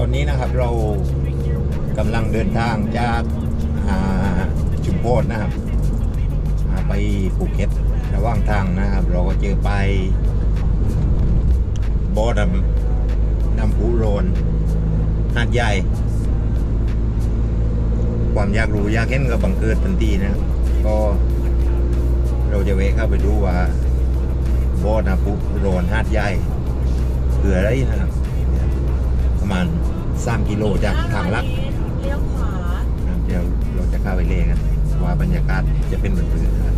ตอนนี้นะครับเรากำลังเดินทางจากชุมพรนะครับไปภูเก็ตระหว่างทางนะครับ เราก็เจอไปบอดำน้ำพุโรนหาดใหญ่ ความอยากรู้อยากเห็นกับบังเกิดทันทีนะก็เราจะเวเข้าไปดูว่าบอน้ำพุโรนหาดใหญ่คืออะไรนะครับประมาณ 3กิโลจากทางลักเลี้ยวขวานะครับเดี๋ยวเราจะเข้าไปเล่กันว่าบรรยากาศจะเป็นแบบไหนนะครับ And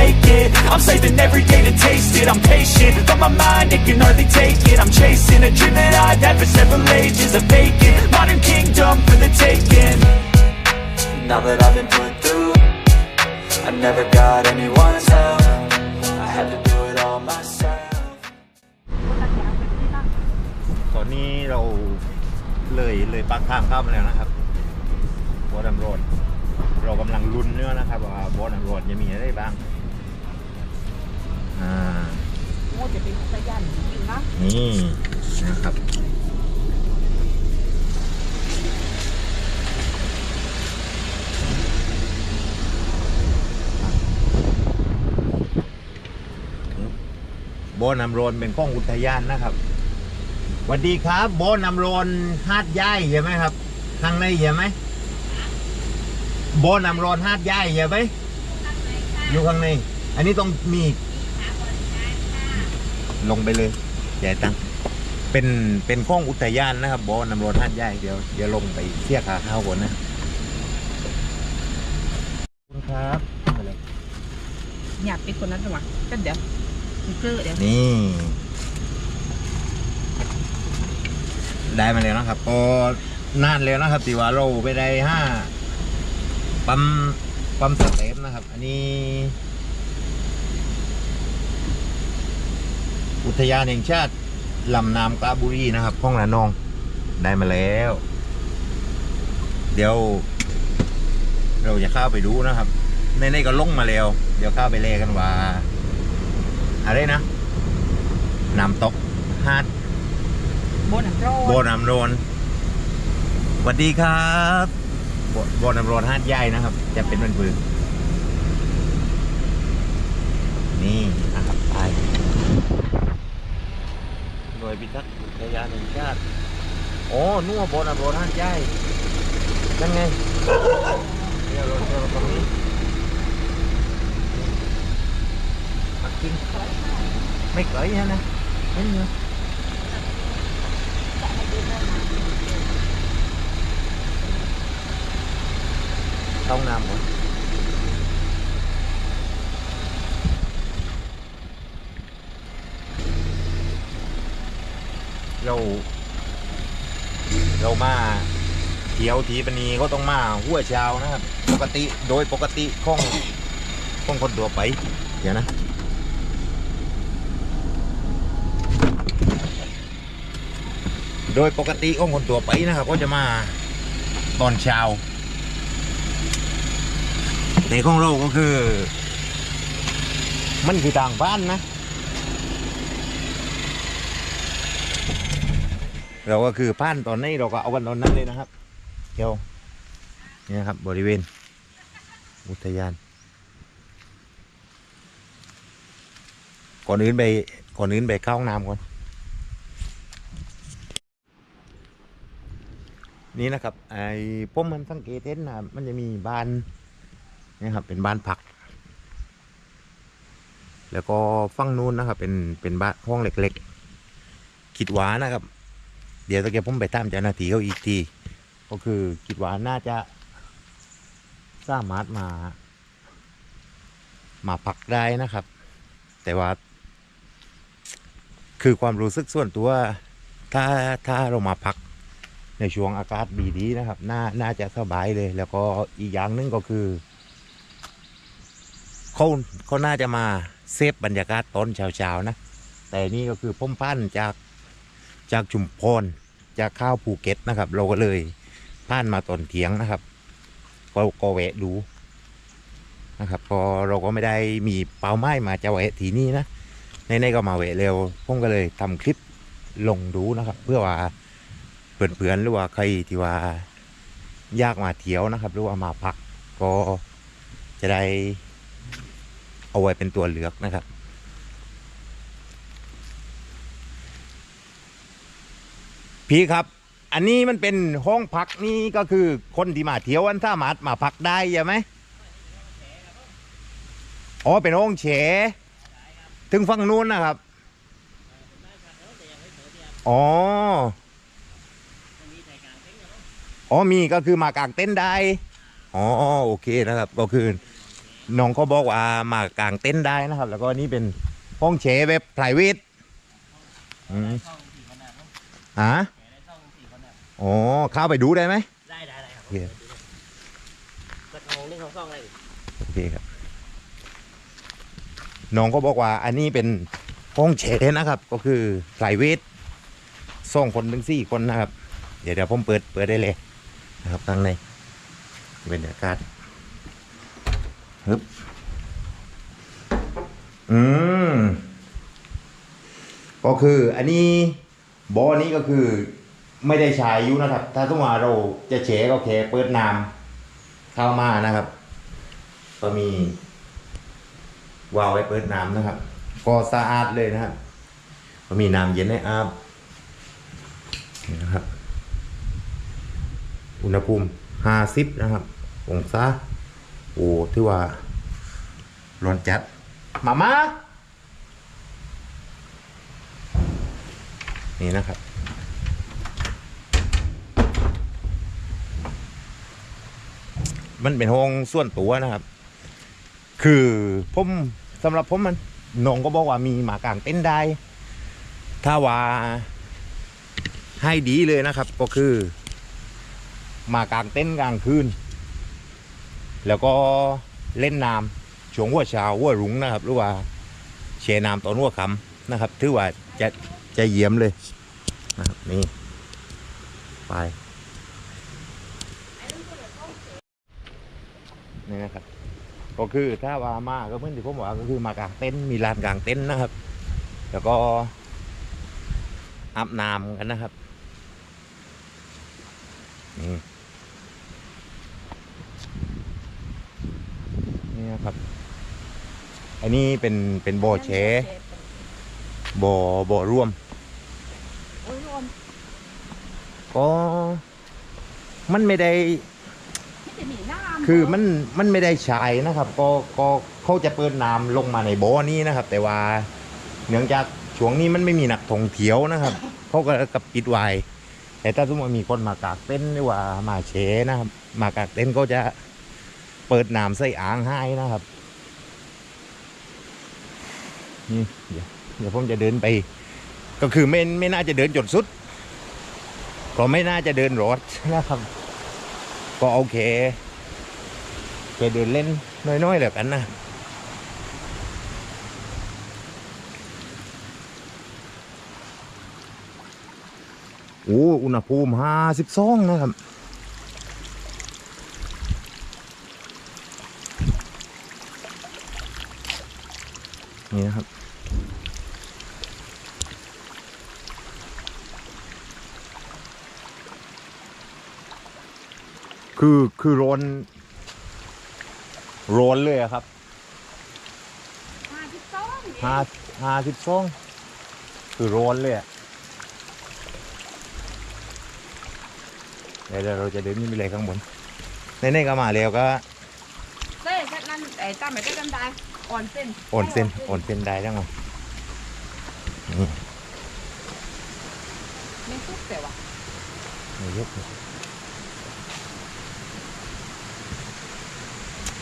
make it, I'm saving every day to taste it I'm patient, but my mind, it can hardly take it I'm chasing a dream that I've had for several ages A vacant, modern kingdom for the taking Now that I've been put through I never got anyone's help I had to do it all myself ตอนนี้เราเลยเลยปากทางเข้ามาแล้วนะครับบอดัมโรดเรากำลังลุ้นเนื้อนะครับว่าบอดัมโรดจะมีอะไรบ้าง อ่าโอ้จะเป็นสยันจริงๆนะนี่นะครับโบนำโรนเป็นข้องอุทยานนะครับสวัสดีครับ โบนำโรนหาดย่ายใช่ไหมครับ ข้างในใช่ไหมโบนำโรนหาดย่ายใช่ไหมอยู่ข้างใน อันนี้ต้องมี ลงไปเลยใหญ่ตังเป็นเป็นข้องอุทยานนะครับบอนำโรนหาดย่ายเดี๋ยวเดี๋ยวลงไปเสียขาข้าวก่อนนะขอบคุณครับมาเลยอยากเป็นคนนั้นจังหวะก็เดี๋ยวมีเกลือเดี๋ยวนี่ ได้มาแล้วนะครับก็นานแล้วนะครับตีว่าเราไปได้ห้าปั๊มปั๊มสเต็ปนะครับ อันนี้ อุทยานแห่งชาติลำน้ำกระบุรีนะครับห้องละนองได้มาแล้ว เดี๋ยว เราจะเข้าไปดูนะครับ ในในก็ลงมาแล้ว เดี๋ยวเข้าไปเลกันว่า อะไรนะน้ำตกฮาดโบนัสโรโบน้ำโรนสวัสดีครับโบโบน้ำโรนฮาดใหญ่นะครับ จะเป็นมันปืนนี่นะครับไปหน่ วยพิทักษ์อุทยานแห่งชาติโอ้นัวโบน้ำโรนฮาดใหญ่นั่นไงเดี๋ยวเราเจอตรงนี้ปักกิ่งไม่ไกลฮะนะเห็นอยู่เข้าห้องน้ำก่อนเรา เรามาเที่ ยวทีปนีก็ต้องมาหัวเช้านะครับปกติโดยปกติของของคนตัวไปเดี๋ยวนะโดยปกติของคนตัวไปนะครับ ก็จะมาตอนเช้าแต่ของเราก็คือ มันคือต่างบ้านนะ เราก็คือผ่านตอนนี้เราก็เอากันตอนนั้นเลยนะครับ เดี๋ยวนี่นะครับบริเวณ อุทยาน ก่อนอื่นไปก่อนอื่นไปเข้าห้องน้ำก่อน นี่นะครับ ไอ้ป้มมันสังเกตเห็นนะมันจะมีบ้านนี่ครับ เป็นบ้านพัก แล้วก็ฝั่งนู้นนะครับ เป็นเป็นบ้านห้องเล็กๆคิดว่านะครับ เดี๋ยวตะเกียบผมไปตามเจ้าหน้าที่เขาอีกที ก็คือคิดว่าน่าจะสามารถมา มาพักได้นะครับ แต่ว่า คือความรู้สึกส่วนตัว ถ้าถ้าเรามาพักในช่วงอากาศดีๆนะครับ น่าน่าจะสบายเลย แล้วก็อีกอย่างหนึงก็คือเขาเขาน่าจะมาเซฟบรรยากาศตอนเช้าๆนะ แต่นี่ก็คือพ่มพันจากจากชุมพรจากข้าวภูเก็ตนะครับ เราก็เลย ผ่านมาตอนเที่ยงนะครับก็ก็แวะดูนะครับพอเราก็ไม่ได้มีเป้าหมายมาจะแวะทีนี้นะในในก็มาแวะเร็วผมก็เลยทำคลิปลงดูนะครับ เพื่อว่าเพื่อนๆหรือว่าใครที่ว่ายากมาเที่ยวนะครับ หรือว่ามาพักก็จะได้เอาไว้เป็นตัวเลือกนะครับพี่ครับ อันนี้มันเป็นห้องพักนี่ก็คือคนที่มาเที่ยวอันสามารถมาพักได้ใช่ไหมอ๋อเป็นห้องแฉถึงฝั่งนู้นนะครับ อ๋อ อ๋อมีก็คือมากางเต้นท์ได้ อ๋อโอเคนะครับ ก็คือน้องเขาบอกว่ามากางเต้นท์ได้นะครับ แล้วก็นี่เป็นห้องแฉแบบ p r i v a t อืมอะ อ๋อเข้าไปดูได้ไหม ได้ได้ได้ครับโอเค สักของหนึ่งของสองเลยโอเคครับ น้องก็บอกว่าอันนี้เป็นห้องแฉนะครับ ก็คือ p r i v a t สองคนถึงสี่คนนะครับ เดี๋ยวเดี๋ยวผมเปิดเปิดได้เลยนะครับข้างในบรรยากาศฮึบอืม ก็คืออันนี้บอนี้ก็คือ ไม่ได้ใช้อยู่นะครับ ถ้าต้องมาเราจะเฉก็แค่เปิดน้ำเข้ามานะครับ ก็มีวาล์วไว้เปิดน้ำนะครับ ก็สะอาดเลยนะครับก็มีน้ำเย็นให้อาบนี่นะครับ อุณหภูมิห้าสิบนะครับ องศาโอ้ที่ว่าร้อนจัดมามานี่นะครับ มันเป็นห้องส่วนตัวนะครับ คือผมสำหรับผมมันน้องก็บอกว่ามีหมากางเต้นได้ ถ้าว่าให้ดีเลยนะครับ ก็คือหมากางเต้นกลางคืน แล้วก็เล่นน้ำช่วงหัวเช้าหัวรุ้งนะครับ หรือว่าเชน้ำตอนหัวค่ำนะครับ ถือว่าจะจะเยี่ยมเลยนะครับนี่ไป นี่นะครับ ก็คือถ้าว่ามาก็เหมือนที่ผมบอกก็คือมากางเต็นท์มีลานกางเต็นท์นะครับ แล้วก็อาบน้ำกันนะครับนี่นี่นะครับ อันนี้เป็นเป็นบ่อแชบ่อบ่อร่วมโอ้ยรวมก็มันไม่ได้ไม่จะมีน้ำ คือมันมันไม่ได้ใช้นะครับ ก็ก็เขาจะเปิดน้ำลงมาในบ่อนี้นะครับ แต่ว่าเนื่องจากช่วงนี้มันไม่มีนักท่องเที่ยวนะครับเขาก็กับปิดไว้แต่ถ้าสมมติมีคนมากางเต็นหรือว่ามาเชนะครับ มากางเต็นก็จะเปิดน้ำใส่อ่างให้นะครับนี่เดี๋ยวเดี๋ยวผมจะเดินไป ก็คือไม่ไม่น่าจะเดินจนสุด ก็ไม่น่าจะเดินรถนะครับ ก็โอเค ไปเดินเล่นน้อยๆแล้วกันนะโอ้อุณหภูมิห้าสิบสองนะครับนี่นะครับ คือ คือร้อน ร้อนเลยอะครับมาที่สองห้าห้าสิบสองคือร้อนเลยอะเดี๋ยวเดี๋ยวเราจะเดินนี่ไปเลยข้างบนในนี่ก็มาแล้วก็เต้แค่นั้นไอ้ตามไปได้กันได้อ่อนเส้นโอนเส้นโอนเส้นได้ทั้งหมดนี่ไม่สุกแต่ว่านี่ยกเลย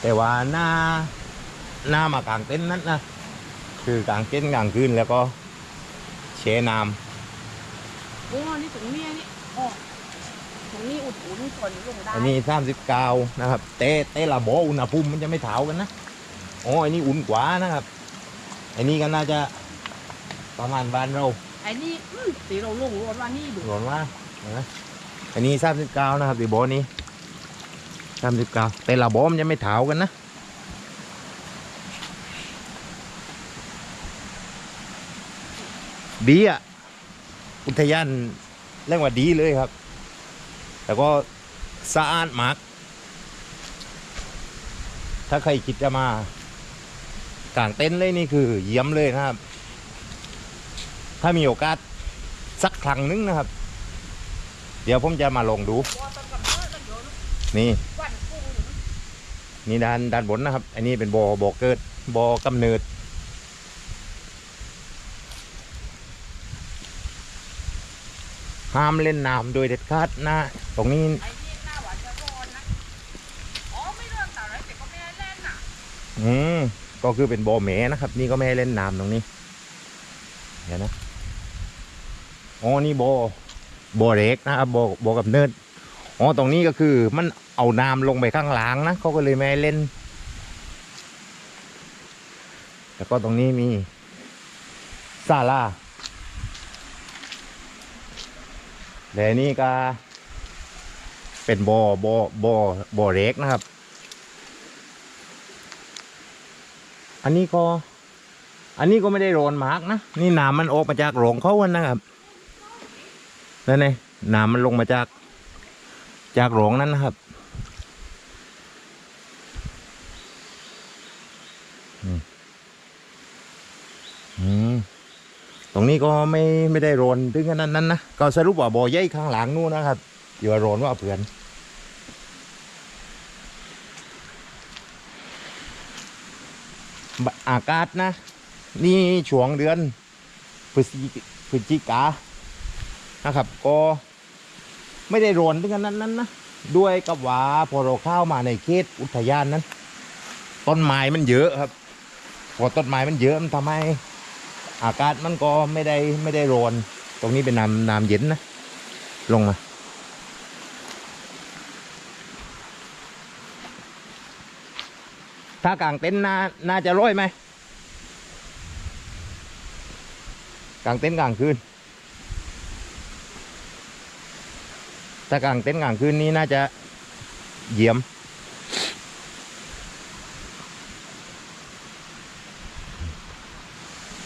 แต่ว่าหน้าหน้ามากลางเต็นท์นั้นนะคือกลางเต็นท์กลางคืนแล้วก็เชน้โอ้นี่ถึงเมียนี่อ๋อถึงนี่อุดอุ่นฝนลงำได้อันนี้สามสิบเก้านะครับเตะเตะละโบอุณหภูมิมันจะไม่เท่ากันนะอ๋ออันนี้อุ่นกว่านะครับอันนี้ก็น่าจะประมาณบ้านเรา ไอ้นี่อืมสีเราลงรถว่านี่ดูหลอนว่าเห็นไหมอันนี้สามสิบเก้านะครับดีโบนี้ สามสิบเก้าแต่ละโบมันจะไม่เท่ากันนะดีอะ อุทยานเรียกว่าดีเลยครับ แล้วก็สะอาดมาก ถ้าใครคิดจะมากางเต็นท์เลยนี่คือเยี่ยมเลยนะครับ ถ้ามีโอกาสสักครั้งหนึงนะครับ เดี๋ยวผมจะมาลองดู นี่ นกุ้งนี่ด้านด้านบนนะครับ อันนี้เป็นบ่อบ่อเกิดบ่อกำเนิด ห้ามเล่นน้ำโดยเด็ดขาดนะ ตรงนี้ไอ้นี่หน้าหวานจะร้อนนะอ๋อไม่ร้อนแต่ไรแต่ก็ไม่ได้เล่นน่ะอืมก็คือเป็นบ่อแหมนะครับ นี่ก็ไม่ให้เล่นน้ำตรงนี้ เดี๋ยวนะอ๋อนี่บ่อบ่อเล็กนะครับบ่อบ่อกับเนิดอ๋อตรงนี้ก็คือมัน เอาน้ำลงไปข้างหลังนะเขาก็เลยไม่เล่น แล้วก็ตรงนี้มีศาลาและนี่ก็เป็นบ่อบ่อบ่อบ่อเล็กนะครับ อันนี้ก็ อันนี้ก็ไม่ได้โรนมากนะ นี่น้ำมันออกมาจากโรงเขาอะนนะครับนั่นไงน้ำมันลงมาจากจากโรงนั้นนะครับ อืมอืมตรง นี้ก็ไม่ไม่ได้โรนถึงขนาดนั้นนะก็สรุปว่าบ่อใหญ่ข้างหลังนู่นนะครับอยู่ว่าโรนว่าเพื่อนอากาศนะ นี่ช่วงเดือนพฤศจิพฤศจิกานะครับ ก็ไม่ได้ร้อนถึงขนาดนั้นนะด้วยกับว่าพอเราเข้ามาในเขตอุทยานนั้น ต้นไม้มันเยอะครับ พอต้นไม้มันเยอะมันทำให้ อากาศมันก็ไม่ได้ไม่ได้ร้อน ตรงนี้เป็นน้ำน้ำเย็นนะ ลงมา ถ้ากางเต็นท์น่าน่าจะร้อยไหมกางเต็นท์กลางคืน ถ้ากางเต็นท์กลางคืนนี้น่าจะเยี่ยม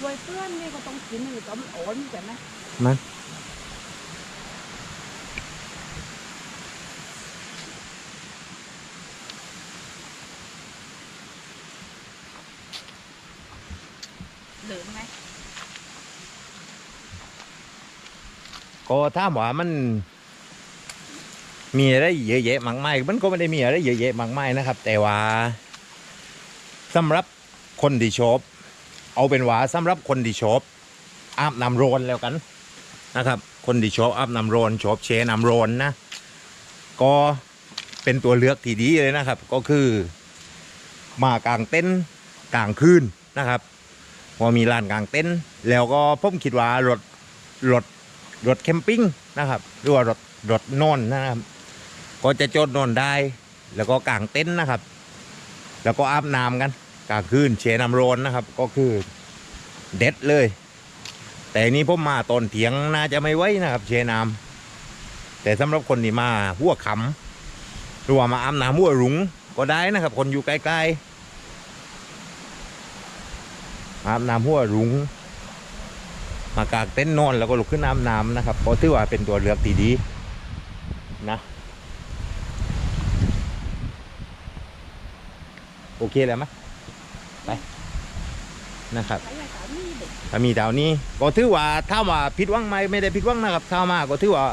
ช่วยเพื่อนนี่ก็ต้องกินหรือก็มันอ่อนใช่ไหมมันเหลือไหมก็ถ้ามว่ามัน มีอะไรเยอะแยะมากมายมันก็ไม่ได้มีอะไรเยอะแยะมากมายนะครับ แต่ว่าสำหรับคนที่ชอบ เอาเป็นว่าสำหรับคนที่ชอบอาบน้ำร้อนแล้วกันนะครับ คนที่ชอบอาบน้ำร้อนชอบแช่น้ำร้อนนะ ก็เป็นตัวเลือกที่ดีเลยนะครับ ก็คือ มากลางเต็นกลางคืนนะครับพอมีลานกลางเต็นแล้วก็ผมคิดว่ารถรถรถแคมปิ้งนะครับหรือว่ารถรถนอนนะครับ ก็จะจอดนอนได้ แล้วก็กางเต็นนะครับ แล้วก็อาบน้ำกัน กลางคืนเชน้ำร้อนนะครับ ก็คือเด็ดเลย แต่นี้ผมมาตอนเถียงน่าจะไม่ไหวนะครับ เชน้แต่สำหรับคนที่มาหัวขำหรือว่ามาอาบน้ำหัวรุงก็ได้นะครับ คนอยู่ใกล้ๆอาบน้ำหัวรุงมากางเต็นท์นอนแล้วก็ลุกขึ้นอาบน้ำนะครับเพราะถือว่าเป็นตัวเลือกที่ดีนะโอเคแล้วไหม ไปนะครับใช้ยาสามีเด็กถ้ามีดาวนี้ก็ถือว่าถ้าว่าผิดหวังไหมไม่ได้ผิดหวังนะครับถ้ามาก็ถือว่า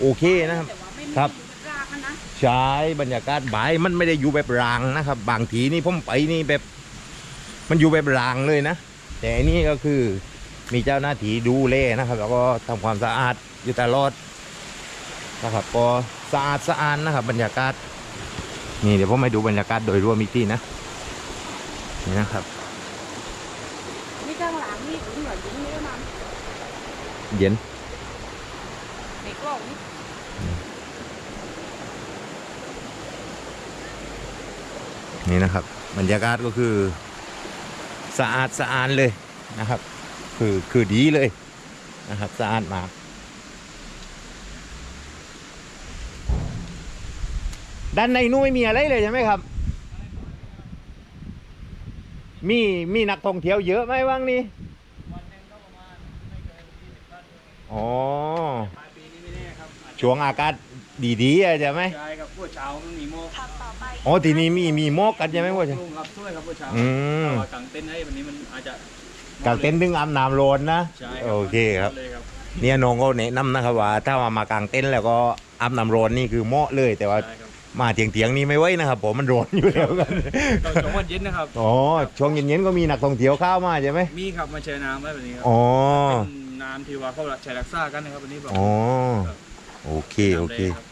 โอเคนะครับแต่ว่าไม่มีครับอยู่ในรากอะนะใช้บรรยากาศบ่ายมันไม่ได้อยู่แบบรางนะครับ บางทีนี่ผมไปนี่แบบ มันอยู่แบบรางเลยนะ แต่อันนี่ก็คือมีเจ้าหน้าที่ดูแลนะครับ แล้วก็ทำความสะอาดอยู่ตลอดนะครับก็สะอาดสะอาดนะครับ บรรยากาศนี่เดี๋ยวผมให้ดูบรรยากาศโดยรวมอีกทีนะ นี่นะครับ นี่ข้างหลังนี่ถึงเหมือนถึงนี่แล้วมันเย็นในกล้องนี่นี่นะครับบรรยากาศก็คือสะอาดสะอาดเลยนะครับ คือคือดีเลยนะครับสะอาดมากด้านในนู้นไม่มีอะไรเลยใช่ไหมครับ มีมีนักท่องเที่ยวเยอะไหมว่างนี่อ๋อปลายปีนี้ไม่แน่ครับอาจจะช่วงอากาศดีๆอะใช่ไหมใช่ครับพวกเช้ามันมีโมกอ๋อทีนี้มีมีหมอกกันใช่ไหมพ่อลุใช่งครับช่วยครับพวกเช้าอืมแต่ว่ากางเต็นท์ให้วันนี้มันอาจจะกางเต็นท์ดึงอาบน้ำโรนนะใช่โอเคครับเลยครับ เนี่ยน้องก็แนะนำนะครับว่า ถ้ามามากางเต็นท์แล้วก็อาบน้ำร้อนนี่คือเหมาะเลย แต่ว่าใช่ครับ มาเถียงเถียงๆนี่ไม่ไหวนะครับผมมันร้อนอยู่แล้วกันตอนช่วงวันเย็นนะครับ อ๋อช่วงเย็นๆก็มีนักท่องเที่ยวเข้ามาใช่ไหมมีครับมาแช่น้ำไว้แบบนี้ครัอ๋อเป็นน้ำที่ว่าเขาใช้รักษากันนะครับวันนี้บอกอ๋อโอเคโอเค น้ำแดงรับ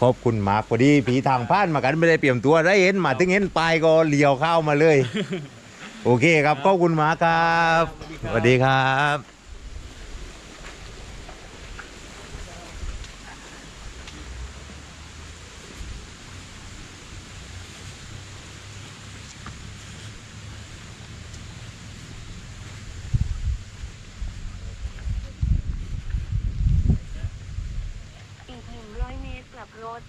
ขอบคุณมากพอดีผีทางผ่านมากันไม่ได้เปลี่ยนตัวได้เห็นมาถึงเห็นปลายก็เลี้ยวเข้ามาเลย โอเคครับขอบคุณมากครับสวัสดีครับ อีก 100 เมตรกลับรถ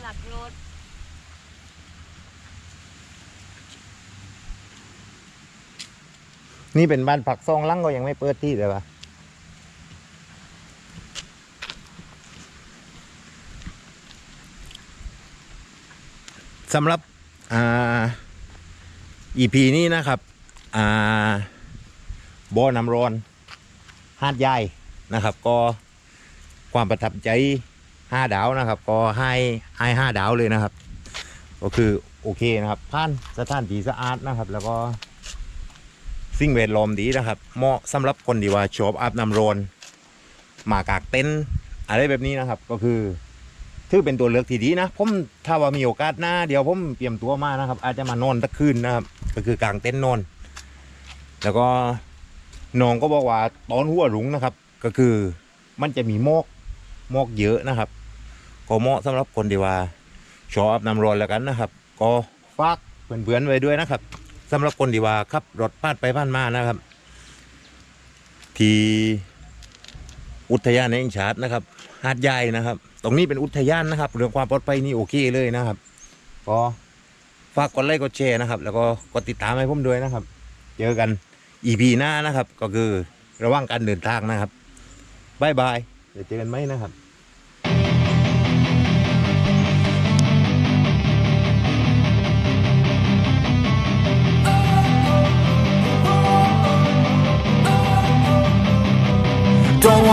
กลับ รถนี่เป็นบ้านผักซองลังก็ยังไม่เปิดที่เลยปะสำหรับอ่า EP นี้นะครับ อ่าบ่อน้ำร้อนหาดใหญ่นะครับ ก็ความประทับใจ ห้าดาวนะครับ ก็ให้ให้ห้าดาวเลยนะครับ ก็คือโอเคนะครับผ่านสถานที่สะอาดนะครับ แล้วก็สิ่งแวดล้อมดีนะครับ เหมาะสำหรับคนที่ว่าชอบอาบน้ำร้อนมากางเต็นอะไรแบบนี้นะครับ ก็คือถือเป็นตัวเลือกที่ดีนะผมถ้าว่ามีโอกาสหน้าเดี๋ยวผมเตรียมตัวมานะครับ อาจจะมานอนตะคืนนะครับ ก็คือกลางเต็นท์นอน แล้วก็น้องก็บอกว่าตอนหัวรุ้งนะครับ ก็คือมันจะมีหมอกหมอกเยอะนะครับ ก็เหมาะสำหรับคนที่ว่าชอบน้ำร้อนแล้วกันนะครับ ก็ฝากเพื่อนๆไว้ด้วยนะครับสำหรับคนที่ว่าขับรถพลาดไปผ่านมานะครับ ที่อุทยานแห่งชาตินะครับ หาดใหญ่นะครับ ตรงนี้เป็นอุทยานนะครับ เรื่องความปลอดภัยนี่โอเคเลยนะครับ ก็ฝากกดไลค์กดแชร์นะครับ แล้วก็กดติดตามให้ผมด้วยนะครับ เจอกัน EP หน้านะครับ ก็คือระว่างการเดินทางนะครับบายบายเดี๋ยวเจอกันไหมนะครับ